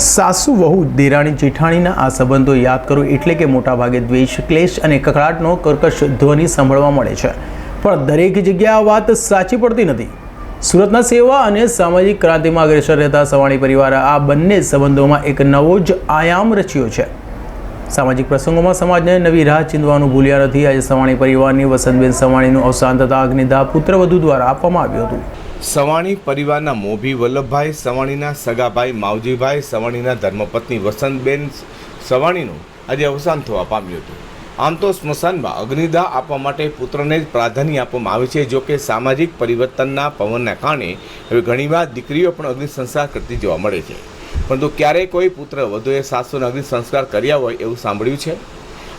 સાસુ, વહુ, દેરાણી, જેઠાણીના આ સંબંધો યાદ કરો એટલે કે મોટાભાગે દ્વેષ, ક્લેશ અને કકડાટનો કર્કશ ધ્વનિ સાંભળવા મળે છે. પણ દરેક જગ્યાએ આ વાત સાચી પડતી નથી. સુરતના સેવા અને સામાજિક ક્રાંતિમાં અગ્રેસર રહેતા સવાણી પરિવારે આ બંને સંબંધોમાં એક નવો જ આયામ રચ્યો છે. સામાજિક પ્રસંગોમાં સમાજને નવી રાહ ચીંધવાનું ભૂલ્યા નથી. આજે સવાણી પરિવારની વસંતબેન સવાણીનું અવસાન થતાં અગ્નિદાહ પુત્રવધુ દ્વારા આપવામાં આવ્યું હતું. સવાણી પરિવારના મોભી વલ્લભભાઈ, સવાણીના સગાભાઈ માવજીભાઈ, સવાણીના ધર્મપત્ની વસંતબેન સવાણીનું આજે અવસાન થવા પામ્યું હતું. આમ તો સ્મશાનમાં અગ્નિદાહ આપવા માટે પુત્રને જ પ્રાધાન્ય આપવામાં આવે છે જો કે સામાજિક પરિવર્તનના પવનના કારણે હવે ઘણીવાર દીકરીઓ પણ અગ્નિ સંસ્કાર કરતી જોવા મળે છે. પરંતુ ક્યારેય કોઈ પુત્ર વધુએ સાસુને અગ્નિ સંસ્કાર કર્યા હોય એવું સાંભળ્યું છે?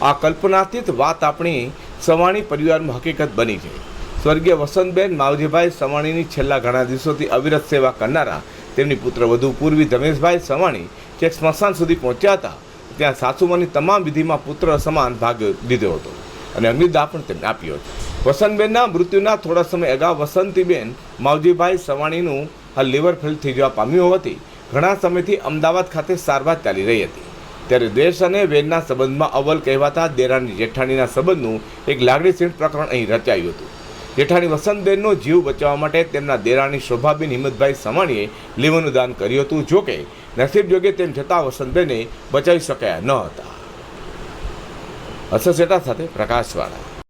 આ કલ્પનાતીત વાત આપણી સવાણી પરિવારમાં હકીકત બની છે. સ્વર્ગીય વસંતબેન માવજીભાઈ સવાણીની છેલ્લા ઘણા દિવસોથી અવિરત સેવા કરનારા. તેમની પુત્ર વધુ પૂર્વી ધમેશભાઈ સવાણી જે સ્મશાન સુધી પહોંચ્યા હતા. ત્યાં સાસુમાની તમામ વિધિમાં પુત્ર સમાન ભાગ લીધો હતો અને અગ્નિદાહ પણ તેમને આપ્યો હતો. વસંતબેનના મૃત્યુના થોડા સમય અગાઉ વસંતીબેન માવજીભાઈ સવાણીનું હાલ લીવર ફેલ થઈ જવા પામ્યું હોવાથી ઘણા સમયથી અમદાવાદ ખાતે સારવાર ચાલી રહી હતી. ત્યારે દેશ અને વેનના સંબંધમાં અવ્વલ કહેવાતા દેરાની જેઠાણીના સંબંધનું એક લાગણીશીલ પ્રકરણ અહીં રચાયું હતું. જેઠાણી વસંતબેનનો જીવ બચાવવા માટે તેમના દેરાણી શોભાબેન હિંમતભાઈ સમાણીએ લીવરનું દાન કર્યું હતું. જોકે નસીબ જોગે તેમ છતાં વસંતબેને બચાવી શક્યા ન હતા. અસર સેટા સાથે પ્રકાશવાળા.